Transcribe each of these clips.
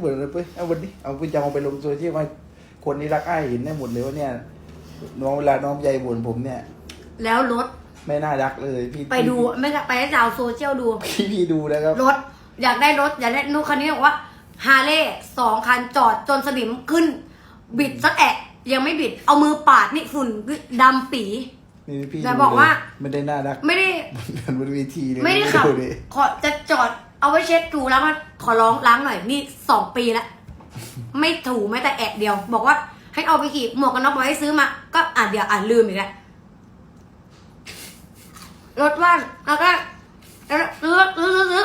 เหมือนเลยเป้ยเอาวันนี้เอาไปจะเอาไปลงโซเชียลให้คนที่รักอ้ายเห็นได้หมดเลยว่าเนี่ยน้องเวลาน้องใหญ่บ่นผมเนี่ย แล้วรถไม่น่ารักเลยพี่ไปดูไม่ใช่ไปให้ชาวโซเชียลดู พี่พี่ดูนะครับ รถอยากได้รถอยากได้นู้นคันนี้บอกว่าฮาร์เลย์สองคันจอดจนสนิมขึ้น บิดสักแอะยังไม่บิด เอามือปาดนี่ฝุ่นดำปีนี่พี่แต่ดูบอกว่าเลยไม่ได้น่ารัก ไม่ได้เหมือนบนเวทีเลยไม่ได้ขับเลยขอจะจอด เอาไว้เช็ดถูแล้วมาขอร้องล้างหน่อยนี่สองปีแล้วไม่ถูแม้แต่แอะเดียว บอกว่าให้เอาไปขี่หมวกกันน็อกบอกให้ซื้อมา ก็อ่านเดี๋ยวอ่านลืมอีกแล้วรถว่างแล้วก็แล้วซื้อซื้อซื้อซื้อ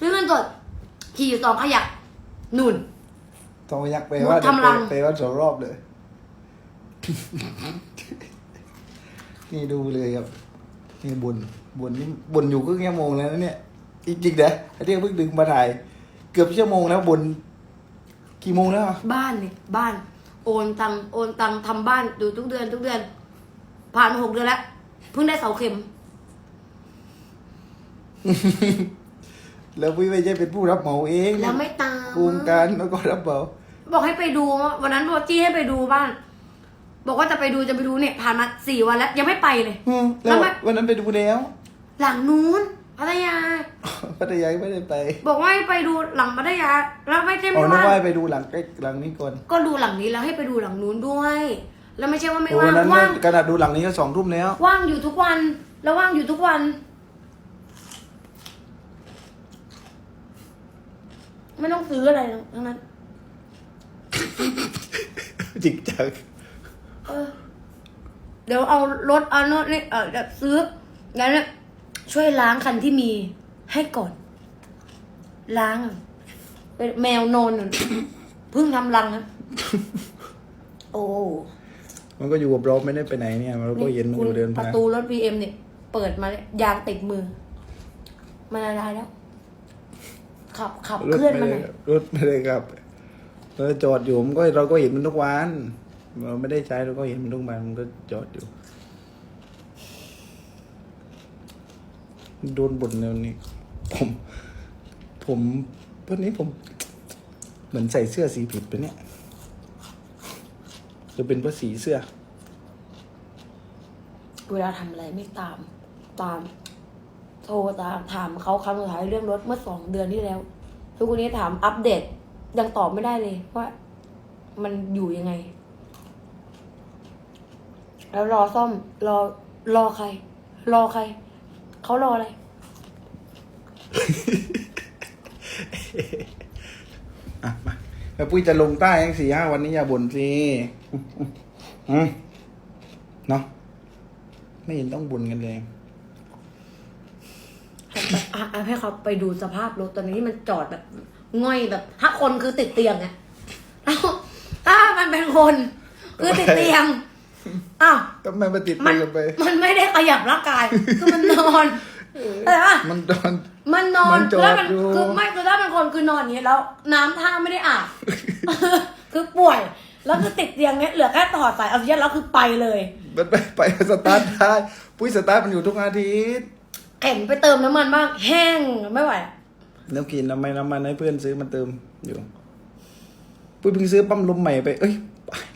ซื้อเงินสดขี่อยู่สองขยักนุ่นทองยักษ์ไปว่าทำรังไปว่าสองรอบเลย นี่ดูเลยครับ นี่บนบนนี่บนอยู่ครึ่งชั่วโมงแล้วเนี่ย จริงๆนะไอ้ที่เพิ่งดึงมาถ่าย เกือบชั่วโมงแล้วบน กี่โมงแล้วอะบ้านเนี่ยบ้าน โอนตังโอนตังทำบ้านอยู่ทุกเดือน ทุกเดือน ผ่านมาหกเดือนแล้วเพิ่งได้เสาเข็ม แล้วพี่ไม่ใช่เป็นผู้รับเหมาเองแล้วไม่ตาม โครงการแล้วก็รับเหมาบอกให้ไปดูวันนั้นบอกจี้ให้ไปดูบ้าน บอกว่าจะไปดูจะไปดูเนี่ยผ่านมาสี่วันแล้ว ยังไม่ไปเลย อืมแล้วทำไมวันนั้นไปดูแล้ว หลังนู้น พัทยา พัทยาไม่ได้ไปบอกว่าให้ไปดูหลังพัทยา แล้วไม่ใช่อ๋อไม่นึกว่าว่าให้ไปดูหลังใกล้หลังนี้ก่อนก็ดูหลังนี้แล้วให้ไปดูหลังนู้นด้วย แล้วไม่ใช่ว่าไม่โอ้ว่าวังนนั้นว่างขนาดดูหลังนี้ก็สองทุ่มแล้ว ว่างอยู่ทุกวัน แล้วว่างอยู่ทุกวัน ไม่ต้องซื้ออะไรทั้งนั้น จริงจังเออเดี๋ยวเอารถเอาโน้ตนี่เออจะซื้องั้นน่ะ ช่วยล้างคันที่มีให้ก่อน ล้างอะเป็นแมวนอนอะเพิ่งทำรังนะโอ้มันก็อยู่กับเราไม่ได้ไปไหนเนี่ยเราก็เห็นมันอยู่เดินปผ่าระนตูรถบีเอ็มเนี่ย เปิดมาเนี่ยยางติดมือ มันอะไรแล้ว ขับขับรถเคลื่อนไม่มาหได้น่อยรถไม่ได้ครับเราจอดอยู่มันก็เราก็เห็นมันทุกวัน เราไม่ได้ใช้เราก็เห็นมันทุกวันมันก็จอดอยู่ โดนบ่นแนวนี้ผมผมวันนี้ผม เหมือนใส่เสื้อสีผิดไปเนี่ยจะเป็นเพราะสีเสื้อ เวลาทำอะไรไม่ตาม ตาม โทรตามถามเขาครั้งสุดท้ายเรื่องรถเมื่อสองเดือนที่แล้ว ทุกวันนี้ถามอัปเดตยังตอบไม่ได้เลยว่า มันอยู่ยังไง แล้วรอซ่อม รอรอใคร รอใคร เขารออะไร อะมาแล้วปุ้ยจะลงใต้ยังสี่ห้าวันนี้อย่าบ่นสิอืมเนาะไม่เห็นต้องบ่นกันเลยอะอะให้เขาไปดูสภาพรถตอนนี้ที่มันจอดแบบง่อยแบบถ้าคนคือติดเตียงไงแล้วถ้ามันเป็นคน คือติดเตียง อ้าวก็ไม่มาติดมัมืนอกันไป มันไม่ได้ขยับร่างกาย คือมันนอนแต่ว่ามันโดนมันนอนมันจอดแล้วมันอยู่ คือไม่คือถ้าเป็นคนคือนอนอย่างนี้แล้ว น้ำท่าไม่ได้อาบ คือป่วย แล้วคือติดเตียงเนี้ยเหลือแค่ถอดสายออกซิเจนแล้วคือไปเลย มันไปไปสตาร์ทได้ปุ้ยสตาร์ทมันอยู่ทุกอาทิตย์เข็นไปเติมน้ำมันบ้างแห้งไม่ไหว น้ำกินน้ำมันน้ำมันให้เพื่อนซื้อมันเติมอยู่ปุ้ยเพิ่งซื้อปั๊มลมใหม่ไป เอ้ย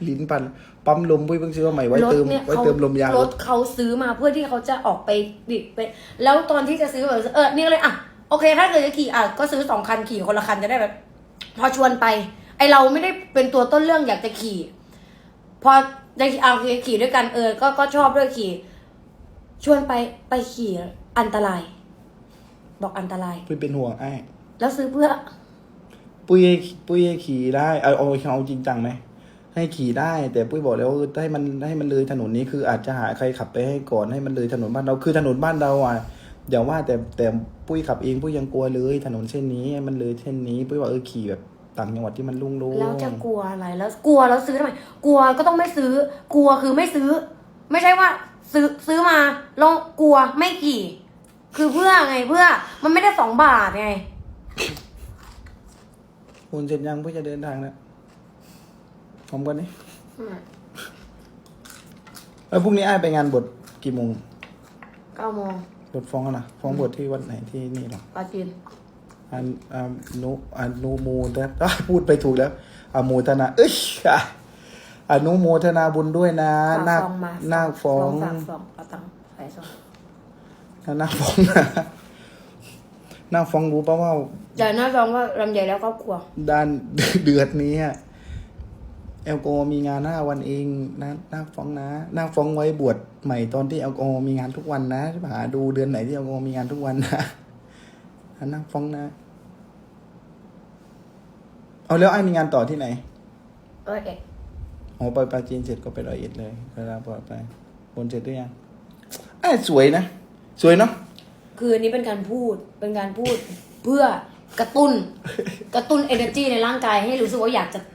ลิ้นพันปั๊มลมปุ้ยเพิ่งซื้อมาใหม่ไว้เติมรถนี่ยไว้เติมลมยางรรถถเขาซื้อมาเพื่อที่เขาจะออกไปดิบไป แล้วตอนที่จะซื้อแบบเออนี่ก็เลยอะโอเค ถ้าเกิดจะขี่อะก็ซื้อสองคันขี่คนละคันจะได้แบบ พอชวนไป ไอเราไม่ได้เป็นตัวต้นเรื่องอยากจะขี่ พอจะเอาขี่ด้วยกันเออ ก็ก็ชอบด้วยขี่ ชวนไปไปขี่อันตราย บอกอันตรายปุ้ยเป็นห่วงไอ้แล้วซื้อเพื่อ ปุ้ยให้ปุ้ยให้ขี่ได้เอาเอาเอาจริงจังไหม ให้ขี่ได้ แต่ปุ้ยบอกแล้วว่าให้มันให้มันเลยถนนนี้คืออาจจะหาใครขับไปให้ก่อนให้มันเลยถนนบ้านเราคือถนนบ้านเราอะอย่าว่าแต่แต่ปุ้ยขับเองปุ้ยยังกลัวเลยถนนเส้นนี้มันเลยเส้นนี้ปุ้ยว่าเออขี่แบบต่างจังหวัดที่มันลุ่งโล่งแล้วจะกลัวอะไรแล้วกลัวแล้วซื้อทำไมกลัวก็ต้องไม่ซื้อ กลัวคือไม่ซื้อ ไม่ใช่ว่าซื้อซื้อมาแล้วกลัวไม่ขี่ คือเพื่อไงเพื่อ มันไม่ได้สองบาทไงคุณเสร็จยังปุ้ยจะเดินทางแล้ วพร้อมกันนี่แล้วพรุ่งนี้ไอ้ายไปงานบทกี่โมง เก้าโมงบทฟ้องกันนะฟ้องบทที่วัดไหนที่นี่หรอปาจีนฮอันอนุอนุโมทนาอะพูดไปถูกแล้วอนุโมทนาเอ้ยอะอนุโมทนาบุญด้วยนะฝากนาคซองมานาคฟ้องฝากซองเอาตังค์ใส่ซองนาคฟ้องนะนาคฟ้องรู้ปะว่าจ่ายหน้าซองว่าลำใหญ่แล้วครอบครัวด้าน เดือดนี้อะ แอลกอฮอล์มีงานห้าวันเองนะนาคฟ้องนะนาคฟ้องไว้บวชใหม่ตอนที่แอลกอฮอล์มีงานทุกวันนะหาดูเดือนไหนที่แอลกอฮอล์มีงานทุกวันนะนาคฟ้องนะ เอาแล้วไอ้มีงานต่อที่ไหนเออเอกอ๋อไปปราจีนเสร็จก็ไปร้อยเอ็ดเลยเวลาปล่อยไปบนเสร็จหรือยังไอ้ยสวยนะ สวยเนาะคืออันนี้เป็นการพูดเป็นการพูดเพื่อกระตุ้น กระตุ้น energy ในร่างกายให้รู้สึกว่าอยากจะแบบ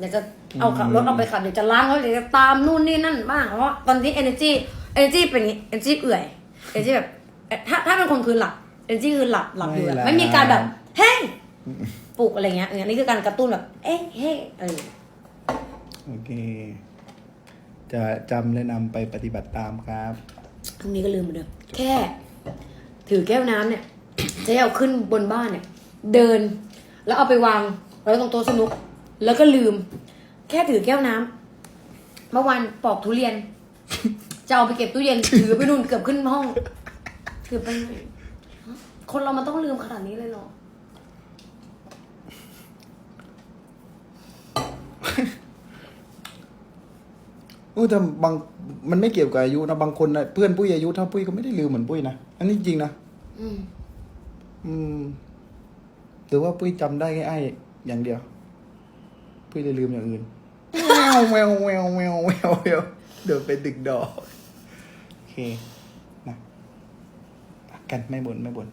อยากจะเอาขับรถเอาไปขับอยากจะล้างรถอยากจะตามนู่นนี่นั่นบ้างเพราะว่าตอนนี้ energy energy เป็นอย่างงี้ energy เอื่อย energy แบบเอ่อถ้าถ้าเป็นคนคือหลับ energy คือหลับหลับอยู่แบบไม่มีการแบบเฮ้ยปลุกอะไรเงี้ยอันนี้คือการกระตุ้นแบบ เอ๊ะเฮ้ยอะไรอย่างเงี้ยโอเค จะจำและนำไปปฏิบัติตามครับพรุ่งนี้ก็ลืมเหมือนเดิมแค่ ถือแก้วน้ำเนี่ยจะให้เอาขึ้นบนบ้านเนี่ย เดิน แล้วเอาไปวางไว้ตรงโต๊ะสนุก แล้วก็ลืม แค่ถือแก้วน้ำเมื่อวานปอกทุเรียน จะเอาไปเก็บตู้เย็น ถือไปนู่นเกือบขึ้นห้องถือไปไหนฮะคนเรามันต้องลืมขนาดนี้เลยเหรอเออแต่บางมันไม่เกี่ยวกับอายุนะบางคนนะเพื่อนปุ้ยอายุเท่าปุ้ยก็ไม่ได้ลืมเหมือนปุ้ยนะอันนี้จริงนะอืม อืมหรือว่าปุ้ยจำได้แค่ไอ้อย่างเดียว ปุ้ยเลยลืมอย่างอื่นแมวแมวแมวแมวแมวแววเดี๋ยวไปดึกดอก โอเคนะกันไม่บ่นไม่บ่น